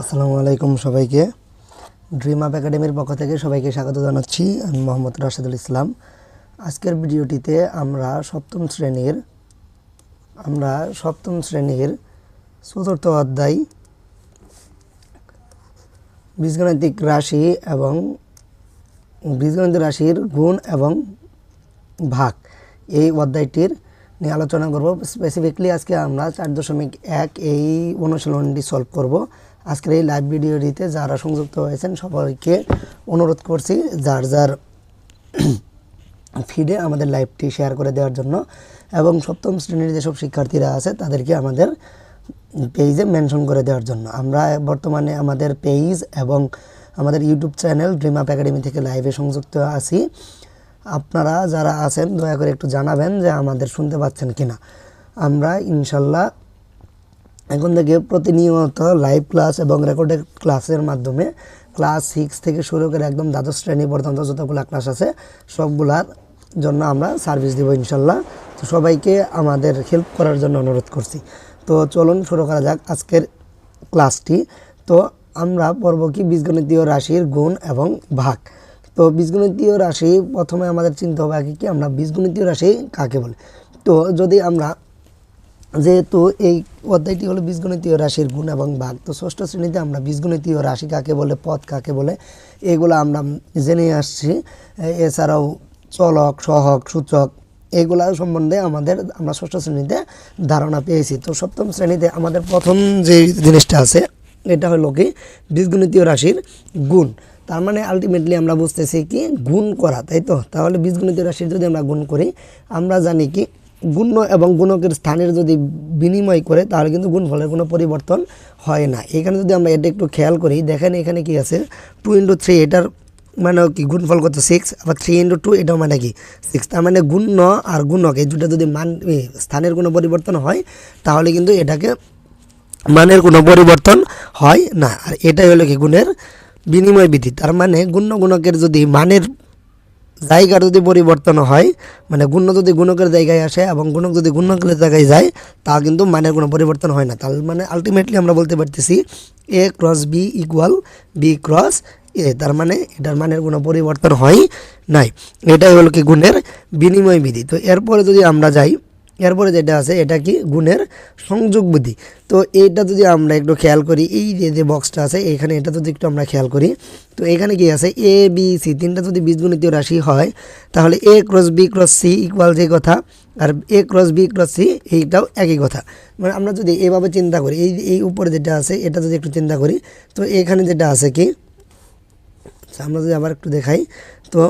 আসসালামু আলাইকুম সবাইকে। ড্রিম আপ একাডেমির পক্ষ থেকে সবাইকে স্বাগত জানাচ্ছি। আমি মোহাম্মদ রাশেদুল ইসলাম। আজকের ভিডিওটিতে আমরা সপ্তম শ্রেণির, আমরা সপ্তম শ্রেণির চতুর্থ অধ্যায়, বীজগণিতিক রাশি এবং বীজগণিত রাশির গুণ এবং ভাগ। এই অধ্যায়টির নিয়ে আলোচনা করব। স্পেসিফিকলি আজকে আমরা চার দশমিক এক এই অনুশীলনটি সলভ করব। আজকের এই লাইভ ভিডিওটিতে যারা সংযুক্ত হয়েছেন সবাইকে অনুরোধ করছি, যার যার ফিডে আমাদের লাইভটি শেয়ার করে দেওয়ার জন্য এবং সপ্তম শ্রেণির যেসব শিক্ষার্থীরা আছে, তাদেরকে আমাদের পেজে মেনশন করে দেওয়ার জন্য। আমরা বর্তমানে আমাদের পেজ এবং আমাদের YouTube channel dream up academy থেকে লাইভে সংযুক্ত আছি। আপনারা যারা আছেন, দয়া করে একটু জানাবেন যে আমাদের শুনতে পাচ্ছেন কিনা। আমরা ইনশাল্লাহ এখন থেকে প্রতিনিয়ত লাইভ ক্লাস এবং রেকর্ডেড ক্লাসের মাধ্যমে ক্লাস সিক্স থেকে শুরু করে একদম দ্বাদশ শ্রেণি পর্যন্ত যতগুলো ক্লাস আছে, সবগুলার জন্য আমরা সার্ভিস দেবো ইনশাল্লাহ। তো সবাইকে আমাদের হেল্প করার জন্য অনুরোধ করছি। তো চলুন শুরু করা যাক আজকের ক্লাসটি তো আমরা পড়ব কি বীজগণিতীয় রাশির গুণ এবং ভাগ। তো বীজগণিতীয় রাশি প্রথমে আমাদের চিন্তা হবে আগে কি আমরা বীজগণিতীয় রাশি কাকে বলে? তো যদি আমরা যেহেতু এই অধ্যায়টি হলো বীজগণিতীয় রাশির গুণ এবং ভাগ, তো ষষ্ঠ শ্রেণীতে আমরা বীজগণিতীয় রাশি কাকে বলে, পদ কাকে বলে, এগুলো আমরা জেনে আসছি। এছাড়াও চলক, সহক, সূচক, এগুলা সম্বন্ধে আমাদের আমরা ষষ্ঠ শ্রেণীতে ধারণা পেয়েছি। তো সপ্তম শ্রেণীতে আমাদের প্রথম যে জিনিসটা আছে, এটা হলো কি, বীজগণিতীয় রাশির গুণ। তার মানে আলটিমেটলি আমরা বুঝতেছি কি, গুণ করা, তাই তো? তাহলে বীজগণিতীয় রাশির যদি আমরা গুণ করি, আমরা জানি কি গুণ্য এবং গুণকের স্থানের যদি বিনিময় করে, তাহলে কিন্তু গুণফলের কোনো পরিবর্তন হয় না। এখানে যদি আমরা এটা একটু খেয়াল করি, দেখেন এখানে কি আছে? টু ইন্টু থ্রি এটার মানে কি গুণফল কত? সিক্স আবার থ্রি ইন্টু টু এটাও মানে কি? সিক্স তার মানে গুণ্য আর গুণক, এই দুটো যদি মান স্থানের কোনো পরিবর্তন হয়, তাহলে কিন্তু এটাকে মানের কোনো পরিবর্তন হয় না। আর এটাই হলো কি গুণের বিনিময় বিধি। তার মানে গুণ্য গুণকের যদি মানের জায়গার যদি পরিবর্তন হয় মানে গুণ যদি গুণকের জায়গায় আসে এবং গুণক যদি গুণকের জায়গায় যায়, তা কিন্তু মানের কোনো পরিবর্তন হয় না। তার মানে আলটিমেটলি আমরা বলতে পারতেছি A cross B equal B cross A তার মানে এটার মানের কোনো পরিবর্তন হয় নাই। এটাই হলো কি গুণের বিনিময় বিধি। তো এরপরে যদি আমরা যাই এরপরে যেটা আছে, এটা কি? গুণের সংযোগ বুদ্ধি। তো এইটা যদি আমরা একটু খেয়াল করি, এই যে যে বক্সটা আছে, এখানে এটা যদি একটু আমরা খেয়াল করি, তো এখানে কি আছে? এ বি সি তিনটা যদি বীজগণিতীয় রাশি হয়, তাহলে A cross B cross C equal যে কথা, আর A cross B cross C এইটাও একই কথা। মানে আমরা যদি এভাবে চিন্তা করি, এই এই উপরে যেটা আছে, এটা যদি একটু চিন্তা করি, তো এখানে যেটা আছে কি, আমরা যদি আবার একটু দেখাই, তো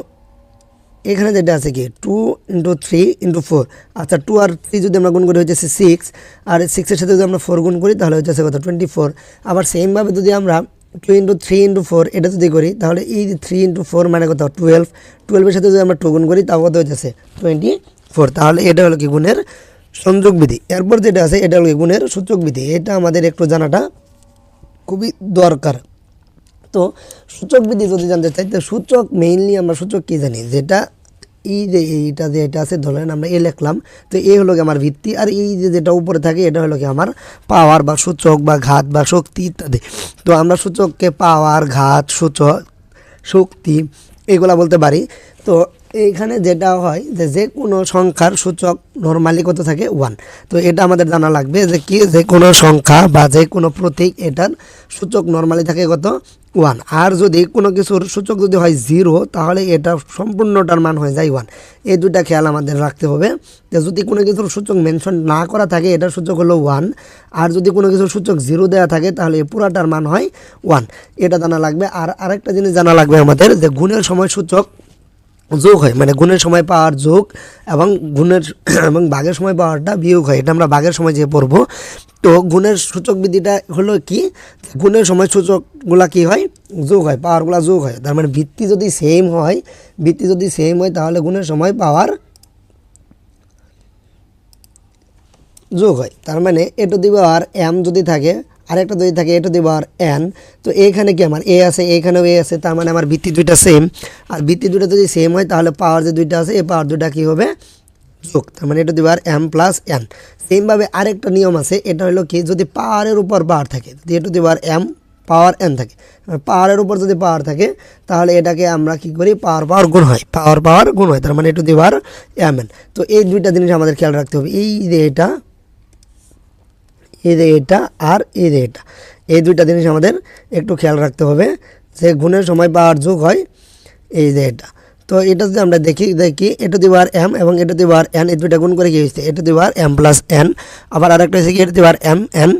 এখানে যেটা আছে কি? Two into three into four আচ্ছা টু আর থ্রি যদি আমরা গুণ করি হচ্ছে সিক্স আর সিক্সের সাথে যদি আমরা ফোর গুণ করি, তাহলে হচ্ছে কত? টোয়েন্টি ফোর আবার সেমভাবে যদি আমরা two into three into four এটা যদি করি, তাহলে এই থ্রি ইন্টু ফোর মানে কত? টুয়েলভ টুয়েলভের সাথে যদি আমরা টু গুণ করি, তাও কত হচ্ছে? টোয়েন্টি ফোর তাহলে এটা হলো কি গুণের সংযোগ বিধি। এরপর যেটা আছে, এটা হলো কি গুণের সূচক বিধি। এটা আমাদের একটু জানাটা খুবই দরকার। তো সূচক বিধি যদি জানতে চাই, তো সূচক মেইনলি আমরা সূচক কী জানি? যেটা এই যে এইটা যে এটা আছে, ধরেন আমরা এ লিখলাম, তো এ হলো কি আমার ভিত্তি, আর এই যে যেটা উপরে থাকে, এটা হলো কি আমার পাওয়ার বা সূচক বা ঘাত বা শক্তি ইত্যাদি। তো আমরা সূচককে পাওয়ার ঘাত, সূচক, শক্তি এগুলা বলতে পারি। তো এইখানে যেটা হয় যে যে কোনো সংখ্যার সূচক নর্মালি কত থাকে? ওয়ান তো এটা আমাদের জানা লাগবে যে কি যে কোনো সংখ্যা বা যে কোনো প্রতীক এটার সূচক নর্মালি থাকে কত? ওয়ান। আর যদি কোনো কিছুর সূচক যদি হয় জিরো, তাহলে এটা সম্পূর্ণটার মান হয়ে যায় ওয়ান। এই দুটা খেয়াল আমাদের রাখতে হবে যে যদি কোনো কিছুর সূচক মেনশন না করা থাকে, এটার সূচক হলো ওয়ান। আর যদি কোনো কিছুর সূচক জিরো দেওয়া থাকে, তাহলে পুরাটার মান হয় ওয়ান। এটা জানা লাগবে। আর আরেকটা জিনিস জানা লাগবে আমাদের যে গুণের সময় সূচক যোগ হয় মানে গুণের সময় পাওয়ার যোগ এবং গুণের এবং বাঘের সময় পাওয়ারটা বিয়োগ হয়। এটা আমরা বাঘের সময় যে পড়ব, তো গুণের সূচক বিধিটা হলো কি? গুণের সময় সূচকগুলা কি হয়? যোগ হয়, পাওয়ারগুলা যোগ হয়। তার মানে ভিত্তি যদি সেম হয়, ভিত্তি যদি সেম হয়, তাহলে গুণের সময় পাওয়ার যোগ হয়। তার মানে এ টু দি পাওয়ার এম যদি থাকে আরেকটা যদি থাকে এ টু দি পাওয়ার এন তো এখানে কি আমার এ আছে, এখানেও এ আছে, তার মানে আমার ভিত্তি দুইটা সেম আর ভিত্তি দুইটা যদি সেম হয়, তাহলে পাওয়ার যে দুইটা আছে, এই পাওয়ার দুইটা কী হবে? যোগ। তার মানে এটা দিবার এম প্লাস এন সেমভাবে আরেকটা নিয়ম আছে, এটা হলো কি, যদি পাওয়ারের উপর বার থাকে, যদি এটা দিবার এম পাওয়ার এন থাকে। পাওয়ারের উপর যদি পাওয়ার থাকে, তাহলে এটাকে আমরা কি করি পাওয়ার পাওয়ার গুণ হয় পাওয়ার পাওয়ার গুণ হয়, তার মানে to the power M N তো এই দুইটা জিনিস আমাদের খেয়াল রাখতে হবে। এই যে এটা এই এটা আর এই যে এটা। এই দুইটা জিনিস আমাদের একটু খেয়াল রাখতে হবে যে গুণের সময় পাওয়ার যোগ হয় এই যে এটা। তো এটা যদি আমরা দেখি দেখি এটা দিবার এম এবং এটা দিবার এন, এই দুইটা গুণ করে কি হয়েছে? এটা দিবার এম প্লাস এন। আবার আরেকটা হয়েছে কি? এটা দিবার এম, এন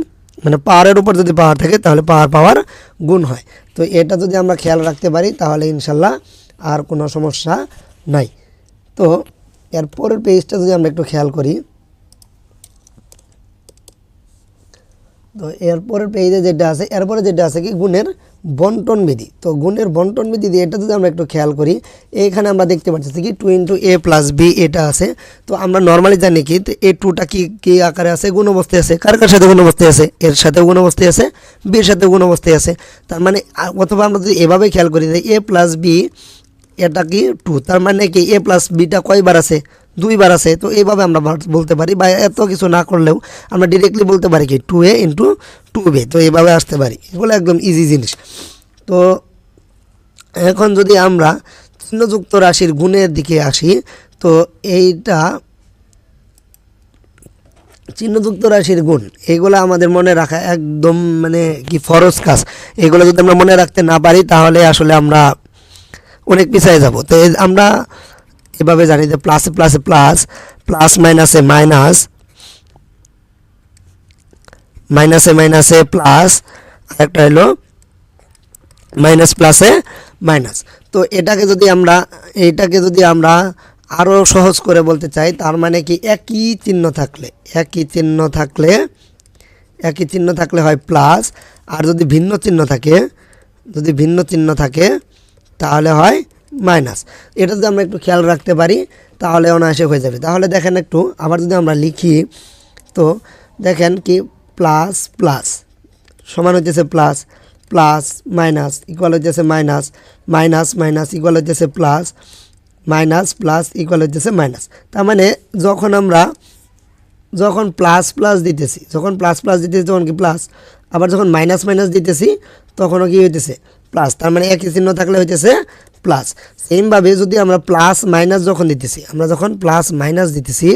মানে পাওয়ারের উপর যদি পাওয়ার থাকে তাহলে পাওয়ার পাওয়ার গুণ হয়। তো এটা যদি আমরা খেয়াল রাখতে পারি তাহলে ইনশাল্লাহ আর কোনো সমস্যা নাই। তো এর পরের পেজটা যদি আমরা একটু খেয়াল করি তো এরপরের পেজে যেটা আছে, এরপরে যেটা আছে কি, গুণের বন্টন বিধি। তো গুণের বন্টন বিধি দিয়ে এটা যদি আমরা একটু খেয়াল করি এখানে আমরা দেখতে পাচ্ছি কি two into A plus B এটা আছে। তো আমরা নর্মালি জানি কি এ টুটা কি কি আকারে আছে? গুণ অবস্থায় আছে। কার কার সাথে গুণ অবস্থায় আছে? এর সাথেও গুণ অবস্থায় আছে বির সাথে গুণ অবস্থায় আছে। তার মানে অথবা আমরা যদি এভাবে খেয়াল করি যে এ প্লাস বি এটা কি টু তার মানে কি এ প্লাস বিটা কয়বার আছে? দুইবার আছে, তো এইভাবে আমরা বলতে পারি বা এত কিছু না করলেও আমরা ডিরেক্টলি বলতে পারি কি টু এ ইন্টু টু বে তো এইভাবে আসতে পারি। এগুলো একদম ইজি জিনিস। তো এখন যদি আমরা চিহ্নযুক্ত রাশির গুণের দিকে আসি, তো এইটা চিহ্নযুক্ত রাশির গুণ, এগুলো আমাদের মনে রাখা একদম মানে কি ফরজ কাজ। এগুলো যদি আমরা মনে রাখতে না পারি, তাহলে আসলে আমরা অনেক পিছিয়ে যাব। তো আমরা এভাবে জানি যে প্লাসে প্লাসে প্লাস প্লাস মাইনাসে মাইনাস মাইনাসে মাইনাসে প্লাস আরেকটা হলো মাইনাস প্লাসে মাইনাস তো এটাকে যদি আমরা এইটাকে যদি আমরা আরও সহজ করে বলতে চাই, তার মানে কি একই চিহ্ন থাকলে, একই চিহ্ন থাকলে, একই চিহ্ন থাকলে হয় প্লাস আর যদি ভিন্ন চিহ্ন থাকে, যদি ভিন্ন চিহ্ন থাকে, তাহলে হয় মাইনাস। এটা যদি আমরা একটু খেয়াল রাখতে পারি, তাহলে অনায়াসে হয়ে যাবে। তাহলে দেখেন একটু, আবার যদি আমরা লিখি, তো দেখেন কি, প্লাস প্লাস, সমান হইতেছে প্লাস প্লাস, মাইনাস ইকুয়াল হইতেছে মাইনাস মাইনাস মাইনাস ইকুয়াল হইতেছে প্লাস, মাইনাস, প্লাস ইকুয়াল হইতেছে মাইনাস। তার মানে যখন আমরা, যখন প্লাস প্লাস দিতেছি, যখন প্লাস প্লাস দিতেছি, তখন কি প্লাস? আবার যখন মাইনাস মাইনাস দিতেছি, তখনও কি হইতেছে? প্লাস তার মানে একই চিহ্ন থাকলে হইতেছে প্লাস সেমভাবে যদি আমরা প্লাস মাইনাস যখন দিতেছি, আমরা যখন প্লাস মাইনাস দিতেছি,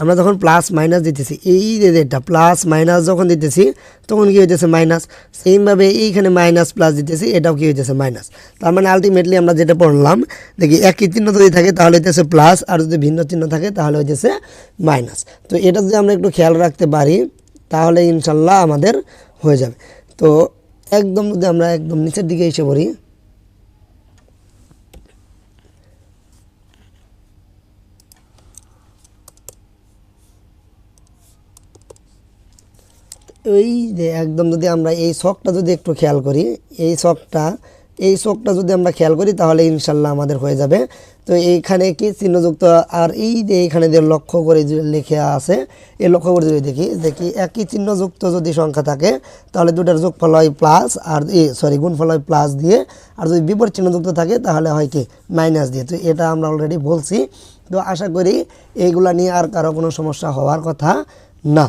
আমরা যখন প্লাস মাইনাস দিতেছি, এই যেটা প্লাস মাইনাস যখন দিতেছি, তখন কী হইতেছে মাইনাস সেমভাবে এইখানে মাইনাস প্লাস দিতেছি, এটাও কী হইতেছে মাইনাস তার মানে আলটিমেটলি আমরা যেটা পড়লাম, দেখি একই চিহ্ন যদি থাকে তাহলে হইতেছে প্লাস আর যদি ভিন্ন চিহ্ন থাকে তাহলে হইতেছে মাইনাস তো এটা যদি আমরা একটু খেয়াল রাখতে পারি, তাহলে ইনশাল্লাহ আমাদের হয়ে যাবে। তো একদম যদি আমরা একদম নিচের দিকে এসে পড়ি। এই যে একদম যদি আমরা এই শখটা যদি একটু খেয়াল করি, এই শখটা এই শখটা যদি আমরা খেয়াল করি, তাহলে ইনশাল্লাহ আমাদের হয়ে যাবে। তো এইখানে কি চিহ্নযুক্ত? আর এই যে এইখানে যে লক্ষ্য করে যে লেখা আছে, এই লক্ষ্য করে যদি দেখি দেখি একই চিহ্নযুক্ত যদি সংখ্যা থাকে, তাহলে দুটার যোগফল হয় প্লাস আর সরি গুণফল হয় প্লাস দিয়ে। আর যদি বিপরীত চিহ্নযুক্ত থাকে, তাহলে হয় কি? মাইনাস দিয়ে। তো এটা আমরা অলরেডি বলছি। তো আশা করি এইগুলা নিয়ে আর কারও কোনো সমস্যা হওয়ার কথা না।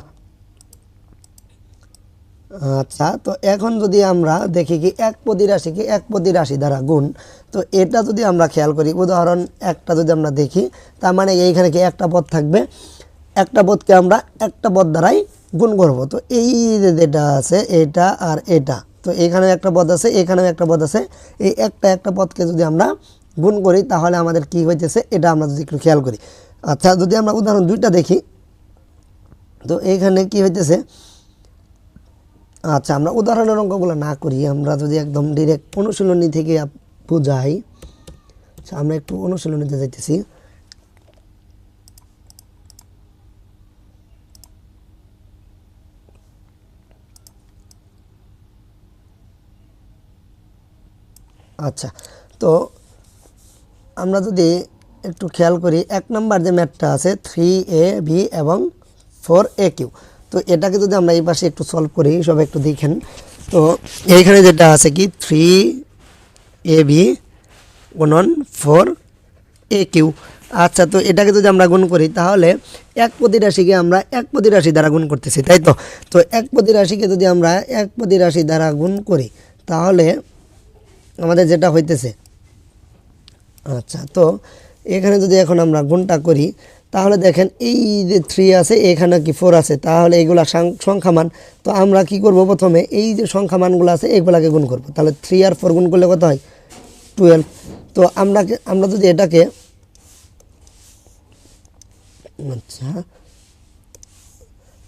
আচ্ছা তো এখন যদি আমরা দেখি কি এক পদি রাশিকে এক পদি রাশি দ্বারা গুণ, তো এটা যদি আমরা খেয়াল করি, উদাহরণ একটা যদি আমরা দেখি, তার মানে এইখানে কি একটা পদ থাকবে? একটা পদকে আমরা একটা পদ দ্বারাই গুণ করব। তো এই যেটা আছে, এটা আর এটা, তো এখানেও একটা পদ আছে, এখানেও একটা পদ আছে। এই একটা একটা পদকে যদি আমরা গুণ করি, তাহলে আমাদের কি হইতেছে? এটা আমরা যদি একটু খেয়াল করি। আচ্ছা যদি আমরা উদাহরণ দুইটা দেখি, তো এইখানে কি হইতেছে? আচ্ছা আমরা উদাহরণের অঙ্কগুলো না করি, আমরা যদি একদম ডিরেক্ট অনুশীলনী থেকে বুঝাই। আচ্ছা আমরা একটু অনুশীলনীতে যাইতেছি। আচ্ছা তো আমরা যদি একটু খেয়াল করি, এক নাম্বার যে ম্যাথটা আছে থ্রি এ ভি এবং ফোর এ কিউ। তো এটাকে যদি আমরা এই পাশে একটু সলভ করি সব একটু দেখেন। তো এইখানে যেটা আছে কি? থ্রি এ ভি গুণন ফোর এ কিউ আচ্ছা তো এটাকে যদি আমরা গুণ করি, তাহলে এক প্রতি রাশিকে আমরা এক প্রতি রাশি দ্বারা গুণ করতেছি, তাই তো? তো এক প্রতি রাশিকে যদি আমরা এক প্রতি রাশি দ্বারা গুণ করি, তাহলে আমাদের যেটা হইতেছে আচ্ছা তো এখানে যদি এখন আমরা গুণটা করি তাহলে দেখেন এই যে থ্রি আছে, এখানে কি ফোর আছে, তাহলে এগুলা সাং- সংখ্যা মান তো আমরা কি করব প্রথমে, এই যে সংখ্যা মানগুলো আছে, এগুলাকে গুণ করব। তাহলে থ্রি আর ফোর গুণ করলে কত হয়? টুয়েলভ তো আমরা আমরা যদি এটাকে আচ্ছা।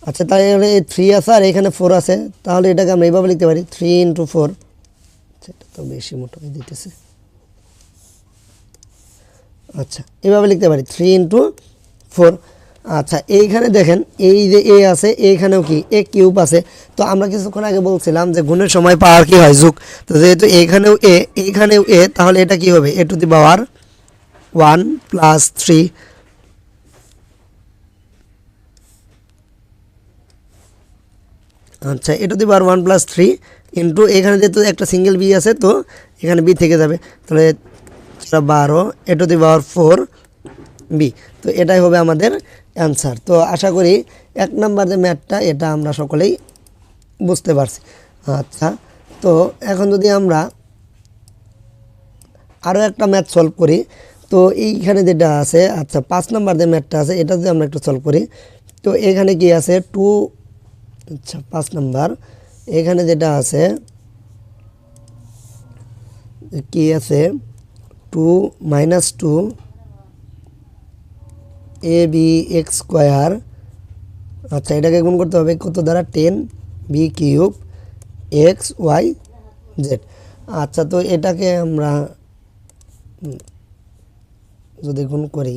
আচ্ছা তাহলে থ্রি আছে আর এখানে ফোর আছে। তাহলে এটাকে আমরা এইভাবে লিখতে পারি থ্রি ইন্টু ফোর সেটা তো বেশি মোটা দিতেছে আচ্ছা এভাবে লিখতে পারি থ্রি ইন্টু ফোর। আচ্ছা এইখানে দেখেন, এই যে এ আছে, এইখানেও কি? এ কিউব আছে। তো আমরা কিছুক্ষণ আগে বলছিলাম যে গুণের সময় পাওয়ার কি হয়? যুগ। তো যেহেতু এইখানেও এ এইখানেও এ, তাহলে এটা কি হবে? A to the power one plus three. আচ্ছা A to the power one plus three into, এখানে যেহেতু একটা সিঙ্গেল বি আছে, তো এখানে বি থেকে যাবে। তাহলে, বারো, A to the power four B. তো এটাই হবে আমাদের অ্যান্সার তো আশা করি এক নাম্বার যে ম্যাথটা এটা আমরা সকলেই বুঝতে পারছি। আচ্ছা তো এখন যদি আমরা আরও একটা ম্যাথ সলভ করি, তো এইখানে যেটা আছে আচ্ছা পাঁচ নাম্বার যে ম্যাথটা আছে, এটা যদি আমরা একটু সলভ করি, তো এখানে কি আছে? টু আচ্ছা পাঁচ নাম্বার এখানে যেটা আছে, কি আছে? Two minus two A B X square আচ্ছা এটাকে গুণ করতে হবে কত দ্বারা? Ten B cube X Y Z আচ্ছা তো এটাকে আমরা যদি গুণ করি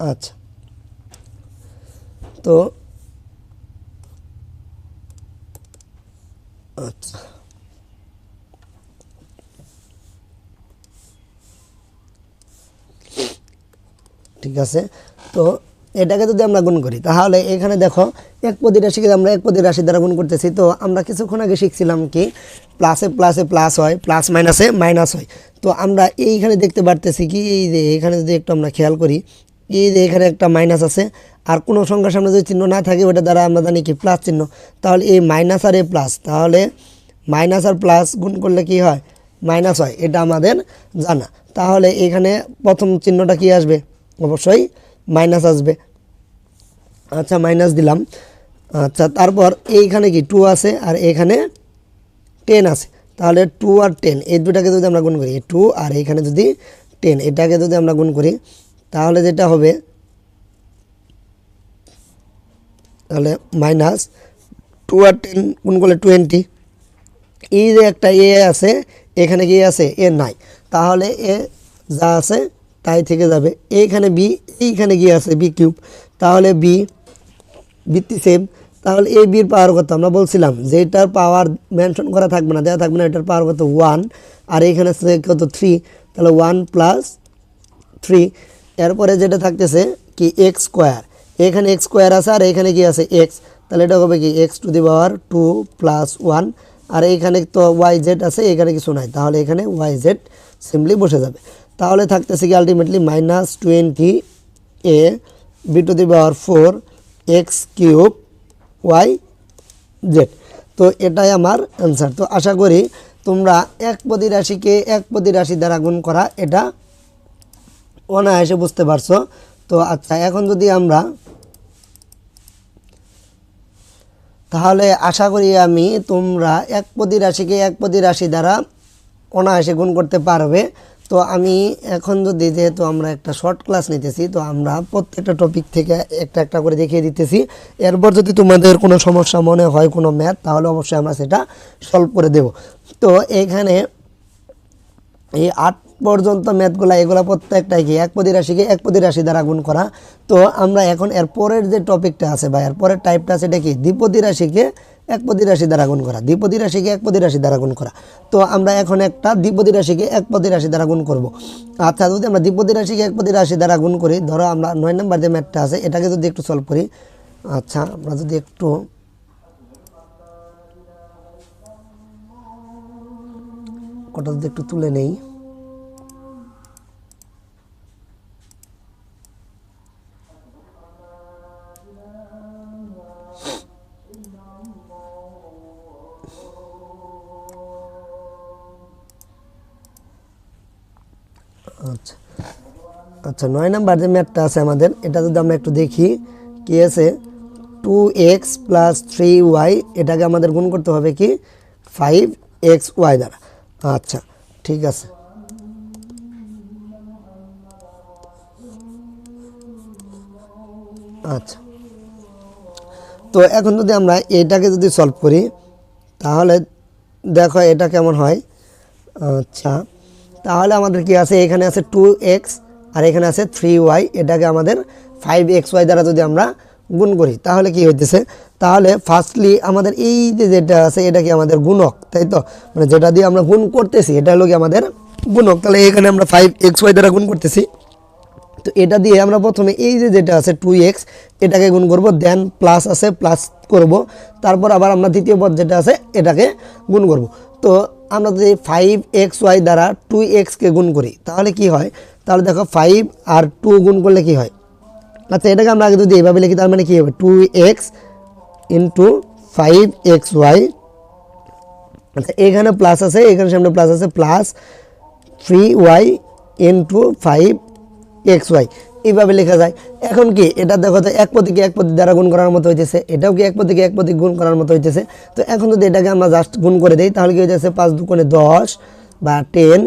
আচ্ছা তো আচ্ছা ঠিক আছে? তো এটাকে যদি আমরা গুণ করি, তাহলে এখানে দেখো, এক পদি রাশিকে আমরা এক পদি রাশি দ্বারা গুণ করতেছি। তো আমরা কিছুক্ষণ আগে শিখছিলাম কি প্লাসে প্লাসে প্লাস হয় প্লাস মাইনাসে মাইনাস হয় তো আমরা এইখানে দেখতে পারতেছি কি, এই যে এখানে যদি একটু আমরা খেয়াল করি, এই যে এখানে একটা মাইনাস আছে, আর কোনো সংখ্যার সামনে যদি চিহ্ন না থাকে, ওটা দ্বারা আমরা জানি কি প্লাস চিহ্ন। তাহলে এই মাইনাস আর এ প্লাস তাহলে মাইনাস আর প্লাস গুণ করলে কি হয়? মাইনাস হয় এটা আমাদের জানা। তাহলে এখানে প্রথম চিহ্নটা কি আসবে? অবশ্যই মাইনাস আসবে। আচ্ছা মাইনাস দিলাম। আচ্ছা তারপর এইখানে কি টু আছে আর এখানে টেন আছে। তাহলে টু আর টেন এই দুটাকে যদি আমরা গুণ করি টু আর এইখানে যদি টেন এটাকে যদি আমরা গুণ করি, তাহলে যেটা হবে, তাহলে মাইনাস টু আর টেন গুণ করলে টোয়েন্টি এই যে একটা এ আছে, এখানে কি আছে? এ নাই। তাহলে এ যা আছে তাই থেকে যাবে। এইখানে বি এইখানে কি আছে বি কিউব তাহলে বি ভিত্তি সেম তাহলে এ বির পাওয়ার কত? আমরা বলছিলাম যে এটার পাওয়ার মেনশন করা থাকবে না দেওয়া থাকবে না, এটার পাওয়ার কত? ওয়ান আর এইখানে কত? থ্রি তাহলে ওয়ান প্লাস থ্রি এরপরে যেটা থাকতেছে কি? এক্স স্কোয়ার এখানে এক্স স্কোয়ার আছে আর এখানে কি আছে এক্স তাহলে এটা হবে কি? X to the power two plus one আর এইখানে তো ওয়াই জেড আছে, এখানে কিছু নাই। তাহলে এখানে ওয়াই জেড সিম্পলি বসে যাবে। তাহলে থাকতেছে কি ultimately minus twenty A B to the power four X cube Y Z তো এটাই আমার অ্যান্সার তো আশা করি তোমরা এক পদি রাশিকে এক পদি রাশি দ্বারা গুণ করা এটা অনায়াসে বুঝতে পারছ। তো আচ্ছা এখন যদি আমরা তাহলে আশা করি আমি তোমরা এক পদি রাশিকে এক পদি রাশি দ্বারা অনায়াসে গুণ করতে পারবে। তো আমি এখন যদি যেহেতু আমরা একটা শর্ট ক্লাস নিতেছি, তো আমরা প্রত্যেকটা টপিক থেকে একটা একটা করে দেখিয়ে দিতেছি। এরপর যদি তোমাদের কোনো সমস্যা মনে হয়, কোনো ম্যাথ তাহলে অবশ্যই আমরা সেটা সলভ করে দেব। তো এখানে এই আট পর্যন্ত ম্যাথগুলো এগুলো প্রত্যেকটাই কি? এক পদি রাশিকে এক পদি রাশি দ্বারা গুণ করা। তো আমরা এখন এর পরের যে টপিকটা আছে বা এর পরের টাইপটা আছে, এটা কি? দ্বিপদী রাশিকে এক পদি রাশি দ্বারা গুণ করা দ্বিপদী রাশিকে এক পদি রাশি দ্বারা গুণ করা। তো আমরা এখন একটা দ্বিপদী রাশিকে এক পদি রাশি দ্বারা গুণ করব। আচ্ছা যদি আমরা দ্বিপদী রাশিকে এক পদি রাশি দ্বারা গুণ করি, ধরো আমরা নয় নম্বর যে ম্যাথটা আছে, এটাকে যদি একটু সলভ করি আচ্ছা আমরা যদি একটু ওটা যদি একটু তুলে নেই। আচ্ছা। আচ্ছা নয় নাম্বার যে ম্যাথটা আছে আমাদের, এটা যদি আমরা একটু দেখি, কি আছে? Two X plus three Y এটাকে আমাদের গুণ করতে হবে কি? ফাইভ এক্স ওয়াই দ্বারা। আচ্ছা ঠিক আছে। আচ্ছা। তো এখন যদি আমরা এটাকে যদি সলভ করি তাহলে দেখো এটা কেমন হয়? আচ্ছা তাহলে আমাদের কি আছে? এখানে আছে টু এক্স আর এখানে আছে থ্রি ওয়াই এটাকে আমাদের ফাইভ এক্স ওয়াই দ্বারা যদি আমরা গুণ করি, তাহলে কি হইতেছে? তাহলে ফার্স্টলি আমাদের এই যে যেটা আছে, এটা কি আমাদের গুণক, তাই তো? মানে যেটা দিয়ে আমরা গুণ করতেছি, এটা হলো কি আমাদের গুণক। তাহলে এখানে আমরা ফাইভ এক্স ওয়াই দ্বারা গুণ করতেছি। তো এটা দিয়ে আমরা প্রথমে এই যে যেটা আছে টু এক্স এটাকে গুণ করব দেন প্লাস আছে প্লাস করব। তারপর আবার আমরা দ্বিতীয় পদ যেটা আছে, এটাকে গুণ করব। তো আমরা যদি ফাইভ এক্স ওয়াই দ্বারা টু এক্সকে গুণ করি, তাহলে কি হয়? তাহলে দেখো ফাইভ আর টু গুণ করলে কি হয়? আচ্ছা এটাকে আমরা আগে যদি এইভাবে লিখি, তার মানে কী হবে? Two X into five X Y আচ্ছা এখানে প্লাস আছে, এখানে সামনে প্লাস আছে plus three Y into five X Y এইভাবে লেখা যায়। এখন কি, এটা দেখো তো, এক প্রতীকে এক প্রতীক দ্বারা গুণ করার মতো হইতেছে। এটাও কি এক প্রতীকে এক প্রতীক গুণ করার মতো হইতেছে? তো এখন যদি এটাকে আমরা জাস্ট গুণ করে দিই, তাহলে কি হইতেছে? পাঁচ দুকোণে দশ বা টেন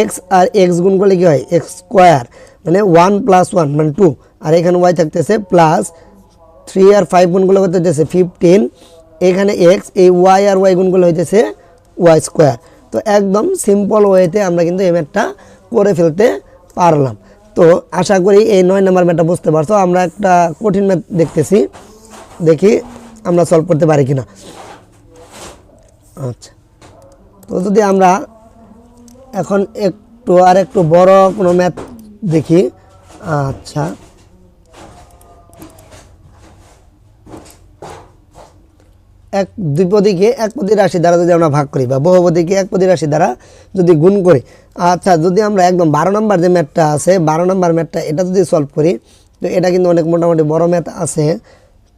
এক্স আর এক্স গুণ করলে কি হয়? এক্স স্কোয়ার মানে ওয়ান প্লাস ওয়ান মানে টু আর এখানে ওয়াই থাকতেছে প্লাস থ্রি আর ফাইভ গুণগুলো করতে হইতেছে? ফিফটিন এখানে এক্স এই ওয়াই আর ওয়াই গুণগুলো হইতেছে ওয়াই স্কোয়ার তো একদম সিম্পল ওয়েতে আমরা কিন্তু এই ম্যাথটা করে ফেলতে পারলাম। তো আশা করি এই নয় নাম্বার ম্যাথটা বুঝতে পারছ। আমরা একটা কঠিন ম্যাথ দেখতেছি। দেখি আমরা সলভ করতে পারি কি না আচ্ছা। তো যদি আমরা এখন একটু আর একটু বড় কোনো ম্যাথ দেখি। আচ্ছা। এক দ্বিপদীকে একপদী রাশি দ্বারা যদি আমরা ভাগ করি বা বহুপদীকে একপদী রাশি দ্বারা যদি গুণ করি। আচ্ছা যদি আমরা একদম বারো নম্বর যে ম্যাথটা আছে, বারো নম্বর ম্যাথটা এটা যদি সলভ করি, তো এটা কিন্তু অনেক মোটামুটি বড় ম্যাথ আছে।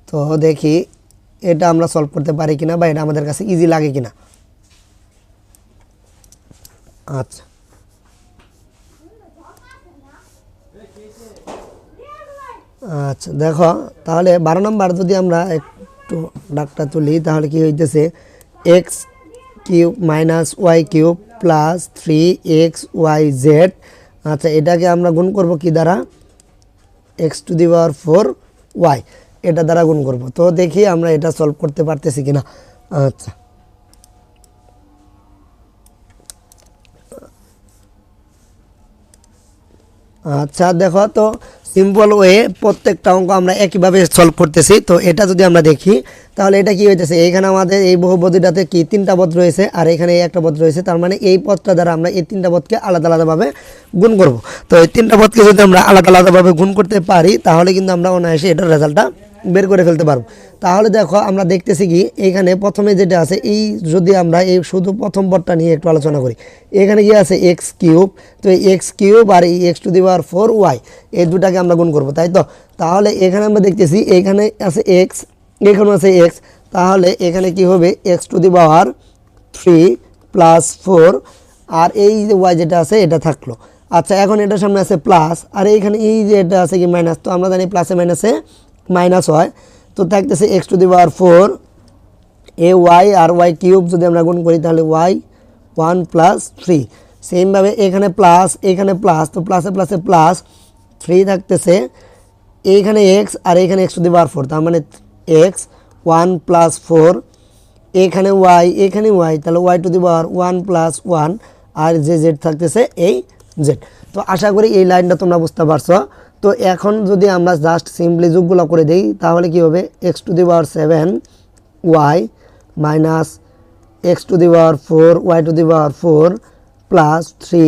তো দেখি এটা আমরা সলভ করতে পারি কিনা বা এটা আমাদের কাছে ইজি লাগে কিনা। আচ্ছা। আচ্ছা দেখো, তাহলে বারো নম্বর যদি আমরা একটু ডাকটা তুলি, তাহলে কি হইতেছে? X cube minus Y cube plus three X Y Z. আচ্ছা এটাকে আমরা গুণ করব কি দ্বারা? X to the power four Y, এটা দ্বারা গুণ করব। তো দেখি আমরা এটা সলভ করতে পারতেছি কিনা। আচ্ছা। আচ্ছা দেখো তো সিম্পল ওয়ে প্রত্যেকটা অঙ্ক আমরা একইভাবে সলভ করতেছি। তো এটা যদি আমরা দেখি, তাহলে এটা কি হইতেছে? এইখানে আমাদের এই বহুপদীটাতে কি তিনটা পদ রয়েছে, আর এখানে এই একটা পদ রয়েছে, তার মানে এই পদটা দ্বারা আমরা এই তিনটা পদকে আলাদা আলাদাভাবে গুণ করব। তো এই তিনটা পদকে যদি আমরা আলাদা আলাদাভাবে গুণ করতে পারি, তাহলে কিন্তু আমরা অনায়াসে এটার রেজাল্টটা বের করে ফেলতে পারব। তাহলে দেখো আমরা দেখতেছি কি, এখানে প্রথমে যেটা আছে, এই যদি আমরা এই শুধু প্রথম পদটা নিয়ে একটু আলোচনা করি, এখানে কি আছে এক্স কিউব, তো এই এক্স কিউব আর এই X to the power four Y, এই দুটাকে আমরা গুণ করব, তাই তো? তাহলে এখানে আমরা দেখতেছি, এখানে আছে এক্স এখানে আছে এক্স তাহলে এখানে কি হবে X to the power three plus four, আর এই যে ওয়াই যেটা আছে, এটা থাকল। আচ্ছা এখন এটার সামনে আছে প্লাস, আর এইখানে এই যে এটা আছে কি, মাইনাস, তো আমরা জানি প্লাসে মাইনাসে মাইনাস হয় তো থাকতেছে X to the power four A Y আর ওয়াই কিউব যদি আমরা গুণ করি তাহলে ওয়াই ওয়ান প্লাস থ্রি সেমভাবে এখানে প্লাস এখানে প্লাস তো প্লাসে প্লাসে প্লাস থ্রি থাকতেছে, এইখানে এক্স আর এখানে X to the power four তার মানে এক্স ওয়ান প্লাস ফোর এখানে ওয়াই এখানে ওয়াই তাহলে Y to the power one plus one আর যে জেড থাকতেছে এই জেড তো আশা করি এই লাইনটা তোমরা বুঝতে পারছ। তো এখন যদি আমরা জাস্ট সিম্পলি যোগগুলো করে দিই, তাহলে কি হবে? X to the power seven Y minus X to the power four Y to the power four plus three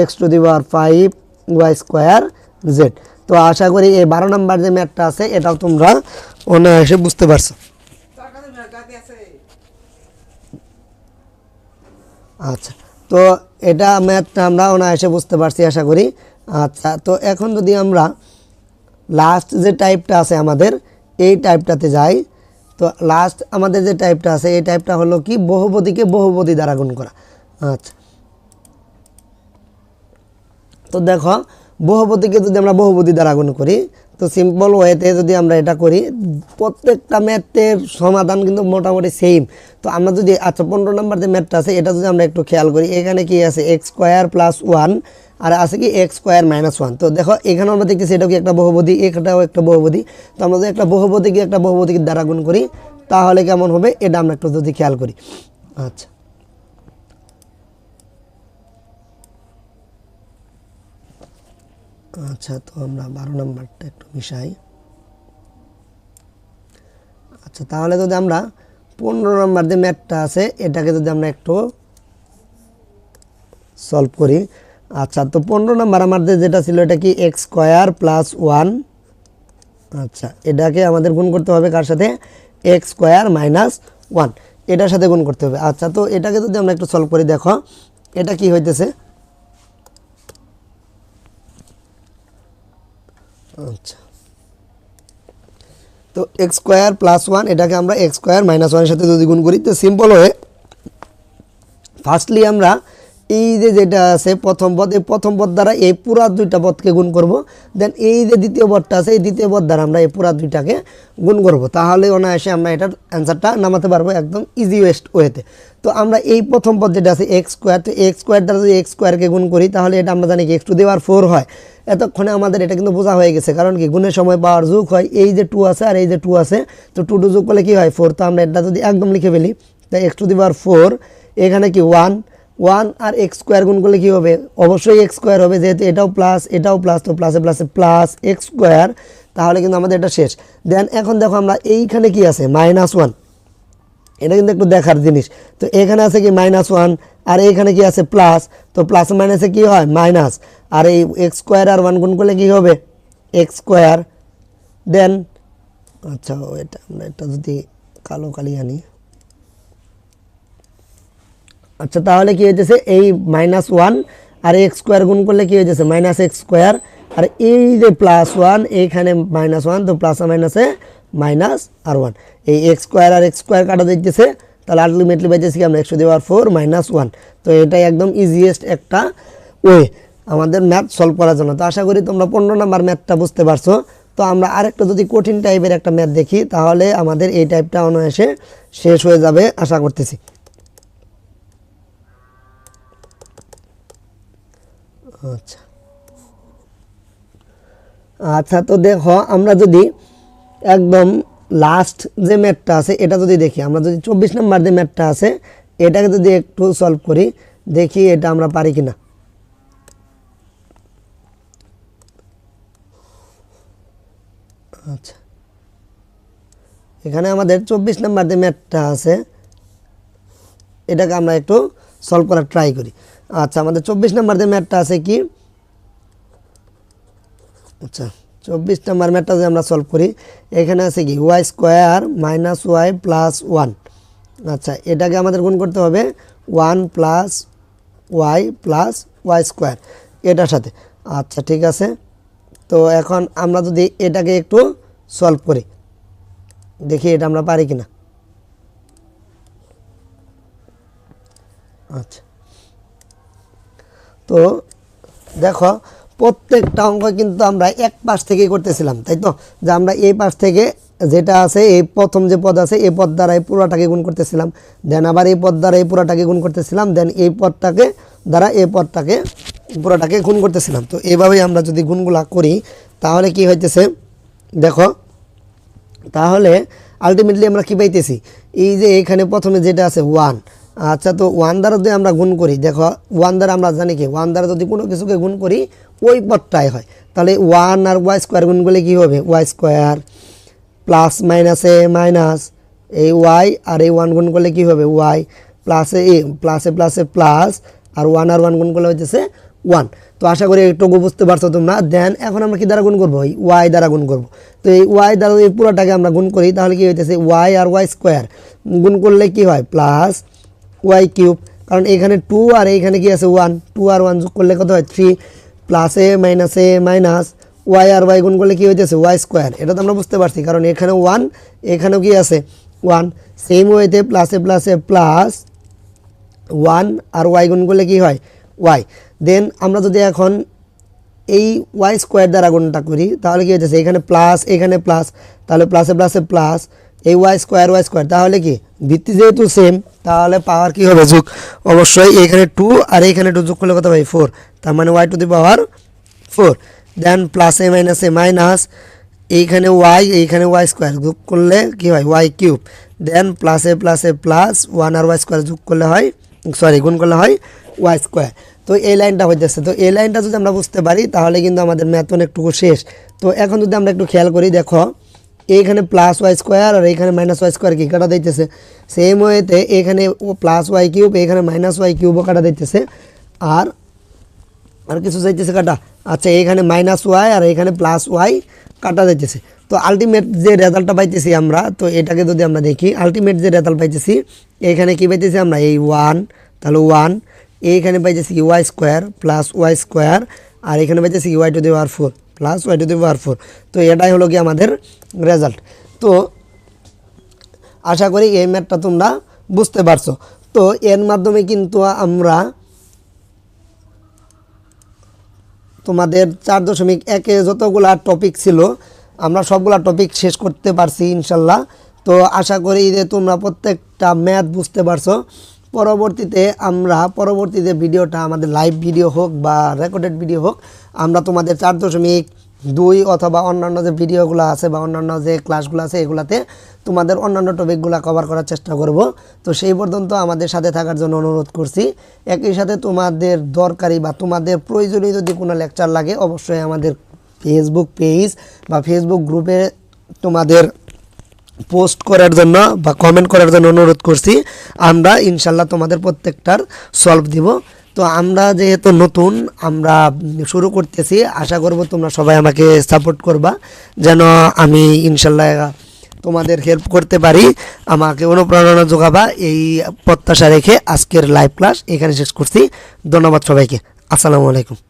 X to the power five Y square Z তো আশা করি এই বারো নম্বর যে ম্যাথটা আছে, এটাও তোমরা অনায়াসে বুঝতে পারছ। আচ্ছা তো এটা ম্যাথটা আমরা অনায়াসে বুঝতে পারছি, আশা করি। আচ্ছা তো এখন যদি আমরা লাস্ট যে টাইপটা আছে আমাদের, এই টাইপটাতে যাই, তো লাস্ট আমাদের যে টাইপটা আছে, এই টাইপটা হলো কি? বহুপদীকে বহুপদী দ্বারা গুণ করা। আচ্ছা। তো দেখো বহুপতিকে যদি আমরা বহুপতি দ্বারা গুণ করি, তো সিম্পল ওয়েতে যদি আমরা এটা করি, প্রত্যেকটা ম্যাথের সমাধান কিন্তু মোটামুটি সেম তো আমরা যদি আচ্ছা পনেরো নাম্বার যে ম্যাথটা আছে, এটা যদি আমরা একটু খেয়াল করি, এখানে কি আছে? এক্স স্কোয়ার প্লাস ওয়ান আর আছে কি এক্স স্কোয়ার মাইনাস ওয়ান তো দেখো, এখানে আমরা দেখতেছি এটাও কি একটা বহুপতি এটাও একটা বহুপতি তো আমরা যদি একটা বহুপতিকে একটা বহুপতিকে দ্বারা গুণ করি, তাহলে কেমন হবে? এটা আমরা একটু যদি খেয়াল করি। আচ্ছা। আচ্ছা তো আমরা বারো নাম্বারটা একটু মিশাই। আচ্ছা তাহলে যদি আমরা পনেরো নাম্বার যে ম্যাথটা আছে, এটাকে যদি আমরা একটু সলভ করি আচ্ছা তো পনেরো নাম্বার আমাদের যেটা ছিল, এটা কি এক্স স্কোয়ার প্লাস ওয়ান আচ্ছা এটাকে আমাদের গুণ করতে হবে কার সাথে? এক্স স্কোয়ার মাইনাস ওয়ান এটার সাথে গুণ করতে হবে। আচ্ছা তো এটাকে যদি আমরা একটু সলভ করি, দেখো, এটা কি হইতেছে? আচ্ছা তো এক্স স্কোয়ার প্লাস ওয়ান এটাকে আমরা এক্স স্কোয়ার মাইনাস ওয়ানের সাথে যদি গুণ করি, তো সিম্পল হয়ে ফার্স্টলি আমরা এই যে যেটা আছে, প্রথম পদ, এই প্রথম পদ দ্বারা এই পুরা দুইটা পদকে গুণ করব। দেন এই যে দ্বিতীয় পদটা আছে, এই দ্বিতীয় পদ দ্বারা আমরা এই পুরা দুইটাকে গুণ করব। তাহলে অনায়াসে আমরা এটার অ্যান্সারটা নামাতে পারব একদম ইজি ওয়েস্ট ওয়েতে তো আমরা এই প্রথম পদ যেটা আছে এক্স স্কোয়ার তো এক্স স্কোয়ার দ্বারা যদি এক্স স্কোয়ারকে গুণ করি, তাহলে এটা আমরা জানি কি এক্স টু দেওয়ার ফোর হয়। এতক্ষণে আমাদের এটা কিন্তু বোঝা হয়ে গেছে, কারণ কি, গুণের সময় পাওয়ার যোগ হয়, এই যে টু আছে আর এই যে টু আছে, তো টু টু যোগ করলে কী হয় ফোর তো আমরা এটা যদি একদম লিখে ফেলি, তো এক্স টু দেওয়ার ফোর এখানে কি ওয়ান ওয়ান আর এক্স স্কোয়ার গুণ করলে কী হবে? অবশ্যই এক্স স্কোয়ার হবে, যেহেতু এটাও প্লাস এটাও প্লাস তো প্লাসে প্লাসে প্লাস এক্স স্কোয়ার, তাহলে কিন্তু আমাদের এটা শেষ। দেন এখন দেখো আমরা এইখানে কি আছে? মাইনাস ওয়ান এটা কিন্তু একটু দেখার জিনিস। তো এখানে আছে কি মাইনাস ওয়ান আর এইখানে কি আছে প্লাস তো প্লাস মাইনাসে কি হয়? মাইনাস আর এই এক্স স্কোয়ার আর ওয়ান গুণ করলে কী হবে? X square. দেন আচ্ছা এটা আমরা এটা যদি কালো কালি আনি। আচ্ছা তাহলে কি হইতেছে, এই মাইনাস ওয়ান আর এক্স স্কোয়ার গুণ করলে কি হয়েছে মাইনাস এক্স স্কোয়ার আর এই যে প্লাস ওয়ান এইখানে মাইনাস ওয়ান তো প্লাস মাইনাসে মাইনাস আর ওয়ান এই এক্স স্কোয়ার আর এক্স স্কোয়ার কাটা দিতেছে, তাহলে আলটিমেটলি কি আমরা একশো দেওয়ার ফোর মাইনাস ওয়ান তো এটাই একদম ইজিয়েস্ট একটা ওয়ে আমাদের ম্যাথ সলভ করার জন্য। তো আশা করি তোমরা পনেরো নাম্বার ম্যাথটা বুঝতে পারছ। তো আমরা আরেকটা যদি কঠিন টাইপের একটা ম্যাথ দেখি, তাহলে আমাদের এই টাইপটা অনায়াসে শেষ হয়ে যাবে, আশা করতেছি। আচ্ছা। আচ্ছা তো দেখো, আমরা যদি একদম লাস্ট যে ম্যাথটা আছে, এটা যদি দেখি, আমরা যদি চব্বিশ নম্বর যে ম্যাথটা আছে, এটাকে যদি একটু সলভ করি, দেখি এটা আমরা পারি কিনা। আচ্ছা। এখানে আমাদের চব্বিশ নম্বর যে ম্যাথটা আছে, এটাকে আমরা একটু সলভ করার ট্রাই করি। আচ্ছা আমাদের চব্বিশ নাম্বার যে ম্যাথটা আছে কি? আচ্ছা চব্বিশ নাম্বার ম্যাথটা যদি আমরা সলভ করি, এখানে আছে কি? Y square minus Y plus one আচ্ছা এটাকে আমাদের গুণ করতে হবে one plus Y plus Y square এটার সাথে। আচ্ছা ঠিক আছে? তো এখন আমরা যদি এটাকে একটু সলভ করি, দেখি এটা আমরা পারি কিনা। আচ্ছা তো দেখো, প্রত্যেকটা অঙ্ক কিন্তু আমরা এক পাশ থেকেই করতেছিলাম, তাই তো? যে আমরা এই পাশ থেকে যেটা আছে, এই প্রথম যে পদ আছে, এই পদ দ্বারা এই পুরোটাকে গুণ করতেছিলাম। দেন আবার এই পদ দ্বারা এই পুরোটাকে গুণ করতেছিলাম, দেন এই পদটাকে দ্বারা এই পদটাকে, পুরোটাকে গুণ করতেছিলাম। তো এইভাবেই আমরা যদি গুণগুলা করি, তাহলে কি হইতেছে? দেখো, তাহলে আলটিমেটলি আমরা কী পাইতেছি? এই যে এখানে প্রথমে যেটা আছে ওয়ান আচ্ছা তো ওয়ান দ্বারা যদি আমরা গুণ করি, দেখো ওয়ান দ্বারা আমরা জানি কি ওয়ান দ্বারা যদি কোনো কিছুকে গুণ করি, ওই পদটাই হয়। তাহলে ওয়ান আর ওয়াই স্কোয়ার গুণ করলে কী হবে? ওয়াই স্কোয়ার প্লাস মাইনাসে মাইনাস এই ওয়াই আর এই ওয়ান গুণ করলে কী হবে? ওয়াই প্লাসে এ, প্লাসে প্লাসে প্লাস আর ওয়ান আর ওয়ান গুণ করলে হচ্ছে ওয়ান। তো আশা করি একটু বুঝতে পারছ তোমরা। দেন এখন আমরা কি দ্বারা গুণ করব? এই ওয়াই দ্বারা গুণ করব। তো এই ওয়াই দ্বারা এই পুরোটাকে আমরা গুণ করি, তাহলে কি হইতেছে? ওয়াই আর ওয়াই স্কোয়ার গুণ করলে কি হয়? Plus Y cube. কারণ এখানে টু আর এইখানে কি আছে ওয়ান টু আর ওয়ান যোগ করলে কত হয়? থ্রি প্লাসে মাইনাসে মাইনাস ওয়াই আর ওয়াই গুণ করলে কী হইতেছে? ওয়াই স্কোয়ার এটা তো আমরা বুঝতে পারছি, কারণ এখানে ওয়ান এখানেও কি আছে? ওয়ান সেম ওয়েতে প্লাসে প্লাসে প্লাস ওয়ান আর ওয়াই গুণ করলে কি হয়? ওয়াই দেন আমরা যদি এখন এই ওয়াই স্কোয়ার দ্বারা গুণটা করি, তাহলে কি হচ্ছে এখানে প্লাস এখানে প্লাস তাহলে প্লাসে প্লাসে প্লাস এই ওয়াই স্কোয়ার ওয়াই স্কোয়ার তাহলে কি? ভিত্তি যেহেতু সেম তাহলে পাওয়ার কি হবে? যোগ। অবশ্যই এখানে টু আর এখানে টু যোগ করলে কত ভাই ফোর তার মানে Y to the power four then plus A minus এ মাইনাস এইখানে ওয়াই এইখানে ওয়াই স্কোয়ার যোগ করলে কি হয়? ওয়াই কিউব দেন প্লাস এ প্লাস এ প্লাস ওয়ান আর ওয়াই স্কোয়ার যোগ করলে হয় সরি গুণ করলে হয় ওয়াই স্কোয়ার তো এই লাইনটা হইতেছে। তো এই লাইনটা যদি আমরা বুঝতে পারি, তাহলে কিন্তু আমাদের ম্যাথ অনেকটুকু শেষ। তো এখন যদি আমরা একটু খেয়াল করি, দেখো এইখানে প্লাস ওয়াই স্কোয়ার আর এইখানে মাইনাস ওয়াই স্কোয়ার কি কাটা দিতেছে? সেম ওয়েতে এখানে প্লাস ওয়াই কিউব এখানে মাইনাস ওয়াই কিউবও কাটা দিতেছে। আর আর কিছু চাইতেছে কাটা? আচ্ছা এখানে মাইনাস ওয়াই আর এখানে প্লাস ওয়াই কাটা যাইতেছে তো আলটিমেট যে রেজাল্টটা পাইতেছি আমরা, তো এটাকে যদি আমরা দেখি আলটিমেট যে রেজাল্ট পাইতেছি, এখানে কি পাইতেছি আমরা? এই ওয়ান তাহলে ওয়ান এইখানে পাইতেছি Y square plus Y square আর এখানে পাইতেছি Y to the power four plus Y to the power four তো এটাই হলো কি আমাদের রেজাল্ট তো আশা করি এই ম্যাথটা তোমরা বুঝতে পারছ। তো এর মাধ্যমে কিন্তু আমরা তোমাদের চার দশমিক একে যতগুলা টপিক ছিল, আমরা সবগুলা টপিক শেষ করতে পারছি ইনশাল্লাহ। তো আশা করি যে তোমরা প্রত্যেকটা ম্যাথ বুঝতে পারছ। পরবর্তীতে আমরা, পরবর্তীতে ভিডিওটা আমাদের লাইভ ভিডিও হোক বা রেকর্ডেড ভিডিও হোক, আমরা তোমাদের চার দশমিক দুই অথবা অন্যান্য যে ভিডিওগুলো আছে বা অন্যান্য যে ক্লাসগুলো আছে এগুলাতে তোমাদের অন্যান্য টপিকগুলো কভার করার চেষ্টা করব। তো সেই পর্যন্ত আমাদের সাথে থাকার জন্য অনুরোধ করছি। একই সাথে তোমাদের দরকারি বা তোমাদের প্রয়োজনীয় যদি কোনো লেকচার লাগে, অবশ্যই আমাদের ফেসবুক পেজ বা ফেসবুক গ্রুপে তোমাদের পোস্ট করার জন্য বা কমেন্ট করার জন্য অনুরোধ করছি। আমরা ইনশাল্লাহ তোমাদের প্রত্যেকটার সলভ দিব। তো আমরা যেহেতু নতুন, আমরা শুরু করতেছি। আশা করব তোমরা সবাই আমাকে সাপোর্ট করবা। যেন আমি ইনশাল্লাহ তোমাদের হেল্প করতে পারি, আমাকে অনুপ্রেরণা যোগাবা। এই প্রত্যাশা রেখে আজকের লাইভ ক্লাস এখানে শেষ করছি। ধন্যবাদ সবাইকে। আসসালামু আলাইকুম।